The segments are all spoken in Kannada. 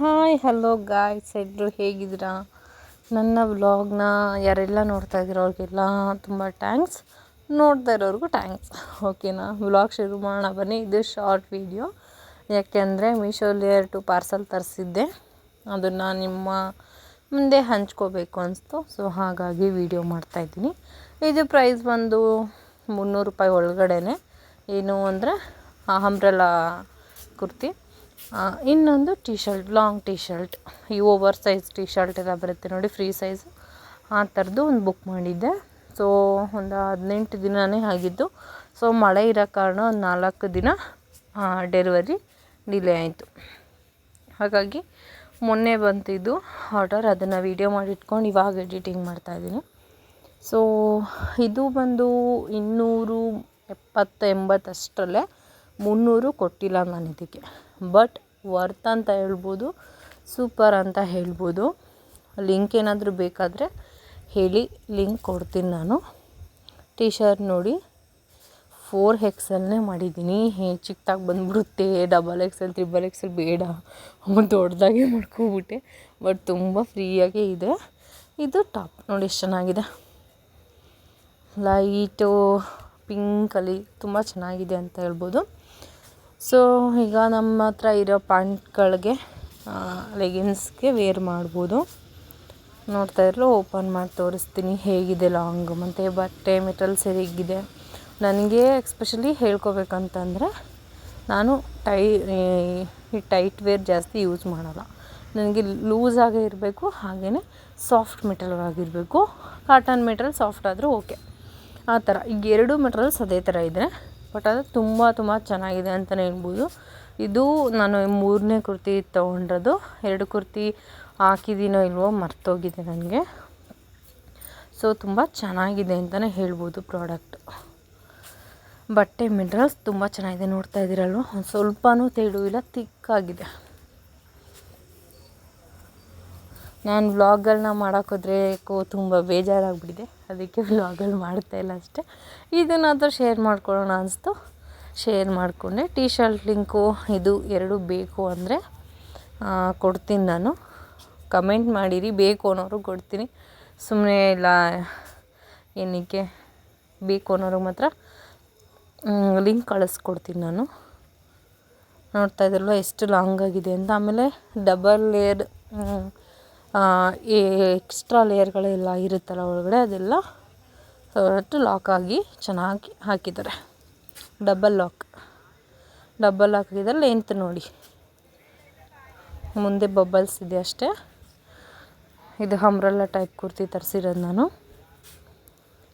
ಹಾಯ್ ಹಲೋ ಗಾಯ್ಸ್ ಎಲ್ಲರೂ ಹೇಗಿದ್ದೀರಾ? ನನ್ನ ವ್ಲಾಗ್ನ ಯಾರೆಲ್ಲ ನೋಡ್ತಾ ಇದ್ದೀರೋ ಅವ್ರಿಗೆಲ್ಲ ತುಂಬ ಟ್ಯಾಂಕ್ಸ್ ನೋಡ್ತಾ ಇರೋರಿಗೂ ಟ್ಯಾಂಕ್ಸ್ ಓಕೆನಾ ವ್ಲಾಗ್ ಶುರು ಮಾಡೋಣ ಬನ್ನಿ. ಇದು ಶಾರ್ಟ್ ವೀಡಿಯೋ ಯಾಕೆಂದರೆ ಮೀಶೋಲಿ ಟು ಪಾರ್ಸಲ್ ತರಿಸಿದ್ದೆ. ಅದನ್ನು ನಿಮ್ಮ ಮುಂದೆ ಹಂಚ್ಕೋಬೇಕು ಅನಿಸ್ತು. ಸೊ ಹಾಗಾಗಿ ವೀಡಿಯೋ ಮಾಡ್ತಾಯಿದ್ದೀನಿ ಇದು ಪ್ರೈಸ್ ಬಂದು ಮುನ್ನೂರು ರೂಪಾಯಿ ಒಳಗಡೆನೆ. ಏನು ಅಂದರೆ ಅಂಬ್ರೆಲಾ ಕುರ್ತಿ. ಇನ್ನೊಂದು T shirt long T shirt ಈ ಓವರ್ ಸೈಜ್ ಟಿ ಶರ್ಟ್ ಎಲ್ಲ ಬರುತ್ತೆ ನೋಡಿ ಫ್ರೀ ಸೈಜ್ ಆ ಥರದ್ದು ಒಂದು ಬುಕ್ ಮಾಡಿದ್ದೆ. ಸೊ ಒಂದು ಹದಿನೆಂಟು ದಿನವೇ ಆಗಿದ್ದು. ಸೊ ಮಳೆ ಇರೋ ಕಾರಣ ಒಂದು ನಾಲ್ಕು ದಿನ ಡೆಲಿವರಿ ಡಿಲೇ ಆಯಿತು. ಹಾಗಾಗಿ, ಮೊನ್ನೆ ಬಂತಿದ್ದು ಆರ್ಡರ್ ಅದನ್ನು ವೀಡಿಯೋ ಮಾಡಿಟ್ಕೊಂಡು ಇವಾಗ ಎಡಿಟಿಂಗ್ ಮಾಡ್ತಾಯಿದ್ದೀನಿ ಸೊ ಇದು ಬಂದು ಇನ್ನೂರು ಎಪ್ಪತ್ತು ಎಂಬತ್ತು ಅಷ್ಟರಲ್ಲೇ ಮುನ್ನೂರು ಕೊಟ್ಟಿಲ್ಲ ನಾನು ಇದಕ್ಕೆ. ಬಟ್ ವರ್ತ್ ಅಂತ ಹೇಳ್ಬೋದು ಸೂಪರ್ ಅಂತ ಹೇಳ್ಬೋದು. ಲಿಂಕ್ ಏನಾದರೂ ಬೇಕಾದರೆ ಹೇಳಿ ಲಿಂಕ್ ಕೊಡ್ತೀನಿ ನಾನು. ಟಿ ಶರ್ಟ್ ನೋಡಿ ಫೋರ್ ಎಕ್ಸೆಲ್ನೇ ಮಾಡಿದ್ದೀನಿ. ಹೇ ಚಿಕ್ಕದಾಗಿ ಬಂದ್ಬಿಡುತ್ತೆ. ಡಬಲ್ ಎಕ್ಸೆಲ್ ತ್ರಿಬಲ್ ಎಕ್ಸೆಲ್ ಬೇಡ. ದೊಡ್ಡದಾಗೆ ಮಾಡ್ಕೊಬಿಟ್ಟೆ. ಬಟ್ ತುಂಬ ಫ್ರೀಯಾಗೇ ಇದೆ. ಇದು ಟಾಪ್ ನೋಡಿ ಎಷ್ಟು ಚೆನ್ನಾಗಿದೆ. ಲೈಟು ಪಿಂಕಲ್ಲಿ ತುಂಬ ಚೆನ್ನಾಗಿದೆ ಅಂತ ಹೇಳ್ಬೋದು. ಸೊ, ಈಗ ನಮ್ಮ ಹತ್ರ ಇರೋ ಪ್ಯಾಂಟ್ಗಳಿಗೆ ಲೆಗಿನ್ಸ್ಗೆ ವೇರ್ ಮಾಡ್ಬೋದು. ನೋಡ್ತಾ ಇರಲು, ಓಪನ್ ಮಾಡಿ ತೋರಿಸ್ತೀನಿ. ಹೇಗಿದೆ ಲಾಂಗ್ ಮತ್ತು ಬಟ್ಟೆ ಮೆಟಲ್ ಹೇಗಿದೆ? ನನಗೆ ಎಕ್ಸ್ಪೆಷಲಿ ಹೇಳ್ಕೊಬೇಕಂತಂದರೆ, ನಾನು ಟೈ ಈ ಟೈಟ್ ವೇರ್ ಜಾಸ್ತಿ ಯೂಸ್ ಮಾಡಲ್ಲ. ನನಗೆ ಲೂಸಾಗೇ ಇರಬೇಕು ಹಾಗೆಯೇ ಸಾಫ್ಟ್ ಮೆಟಲ್ ಆಗಿರಬೇಕು. ಕಾಟನ್ ಮೆಟ್ರಲ್ ಸಾಫ್ಟ್ ಆದರೂ ಓಕೆ. ಆ ಥರ, ಈಗ ಎರಡು ಮೆಟಲ್ಸ್ ಅದೇ ಥರ ಇದೆ ಬಟ್ ಅದು ತುಂಬ ತುಂಬ ಚೆನ್ನಾಗಿದೆ ಅಂತಲೇ ಹೇಳ್ಬೋದು. ಇದು ನಾನು ಮೂರನೇ ಕುರ್ತಿ ತೊಗೊಂಡಿರೋದು. ಎರಡು ಕುರ್ತಿ ಹಾಕಿದ್ದೀನೋ ಇಲ್ವೋ ಮರ್ತೋಗಿದೆ ನನಗೆ. ಸೊ ತುಂಬ ಚೆನ್ನಾಗಿದೆ ಅಂತಲೇ ಹೇಳ್ಬೋದು ಪ್ರಾಡಕ್ಟ್. ಬಟ್ಟೆ ಮೆಟೀರಿಯಲ್ಸ್ ತುಂಬ ಚೆನ್ನಾಗಿದೆ ನೋಡ್ತಾ ಇದ್ದೀರಲ್ವ? ಒಂದು ಸ್ವಲ್ಪನೂ ಇಲ್ಲ, ತಿಕ್ಕಾಗಿದೆ. ನಾನು ವ್ಲಾಗ್ಗಳನ್ನ ಮಾಡೋಕ್ಕೋದ್ರೆ ಕೋ ತುಂಬ ಬೇಜಾರಾಗ್ಬಿಟ್ಟಿದೆ. ಅದಕ್ಕೆ ವ್ಲಾಗಲ್ಲಿ ಮಾಡ್ತಾಯಿಲ್ಲ ಅಷ್ಟೇ. ಇದನ್ನಾದರೂ ಶೇರ್ ಮಾಡ್ಕೊಳ್ಳೋಣ ಅನಿಸ್ತು. ಶೇರ್ ಮಾಡಿಕೊಂಡೆ. ಟಿ ಶರ್ಟ್ ಲಿಂಕು ಇದು ಎರಡು ಬೇಕು ಅಂದರೆ ಕೊಡ್ತೀನಿ ನಾನು. ಕಮೆಂಟ್ ಮಾಡಿರಿ. ಬೇಕು ಅನ್ನೋರು ಕೊಡ್ತೀನಿ. ಸುಮ್ಮನೆ ಇಲ್ಲ, ಏನಕ್ಕೆ ಬೇಕು ಅನ್ನೋರು ಮಾತ್ರ ಲಿಂಕ್ ಕಳಿಸ್ಕೊಡ್ತೀನಿ ನಾನು. ನೋಡ್ತಾ ಇದ್ರಲ್ವ ಎಷ್ಟು ಲಾಂಗ್ ಆಗಿದೆ ಅಂತ. ಆಮೇಲೆ ಡಬಲ್ ಲೇಯರ್ ಈ ಎಕ್ಸ್ಟ್ರಾ ಲೇಯರ್ಗಳೆಲ್ಲ ಇರುತ್ತಲ್ಲ ಒಳಗಡೆ, ಅದೆಲ್ಲ ಲಾಕ್ ಆಗಿ ಚೆನ್ನಾಗಿ ಹಾಕಿದ್ದಾರೆ. ಡಬಲ್ ಲಾಕ್ ಡಬಲ್ ಲಾಕ್ ಇದೆ ಲೆಂತ್ ನೋಡಿ. ಮುಂದೆ ಬಬಲ್ಸ್ ಇದೆ ಅಷ್ಟೇ. ಇದು ಹಮ್ರಲ್ಲ ಟೈಪ್ ಕುರ್ತಿ ತರಿಸಿರೋದು ನಾನು.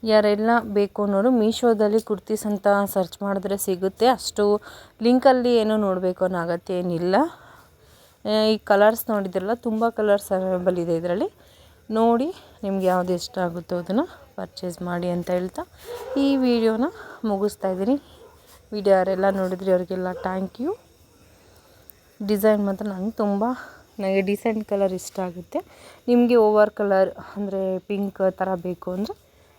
ಯಾರೆಲ್ಲ ಬೇಕು ಅನ್ನೋರು ಮೀಶೋದಲ್ಲಿ ಕುರ್ತೀಸ್ ಅಂತ ಸರ್ಚ್ ಮಾಡಿದ್ರೆ ಸಿಗುತ್ತೆ. ಅಷ್ಟು ಲಿಂಕಲ್ಲಿ ಏನೂ ನೋಡಬೇಕು ಅನ್ನೋ ಅಗತ್ಯ ಏನಿಲ್ಲ. ಈ ಕಲರ್ಸ್ ನೋಡಿದ್ರಲ್ಲ, ತುಂಬ ಕಲರ್ಸ್ ಅವೈಲೇಬಲ್ ಇದೆ ಇದರಲ್ಲಿ. ನೋಡಿ ನಿಮ್ಗೆ ಯಾವುದು ಇಷ್ಟ ಆಗುತ್ತೋ ಅದನ್ನು ಪರ್ಚೇಸ್ ಮಾಡಿ ಅಂತ ಹೇಳ್ತಾ ಈ ವಿಡಿಯೋನ ಮುಗಿಸ್ತಾ ಇದ್ದೀನಿ. ವಿಡಿಯೋ ಯಾರೆಲ್ಲ ನೋಡಿದ್ರಿ ಅವರಿಗೆಲ್ಲ ಥ್ಯಾಂಕ್ ಯು ಡಿಸೈನ್ ಮಾತ್ರ ನಂಗೆ ತುಂಬ ನನಗೆ ಡಿಸೈನ್ ಕಲರ್ ಇಷ್ಟ ಆಗುತ್ತೆ. ನಿಮಗೆ ಓವರ್ ಕಲರ್ ಅಂದರೆ ಪಿಂಕ್ ಥರ ಬೇಕು ಅಂದರೆ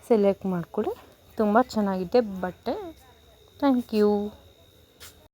ಸೆಲೆಕ್ಟ್ ಮಾಡಿಕೊಡಿ ತುಂಬ ಚೆನ್ನಾಗಿದೆ, ಬಟ್ಟೆ. Thank you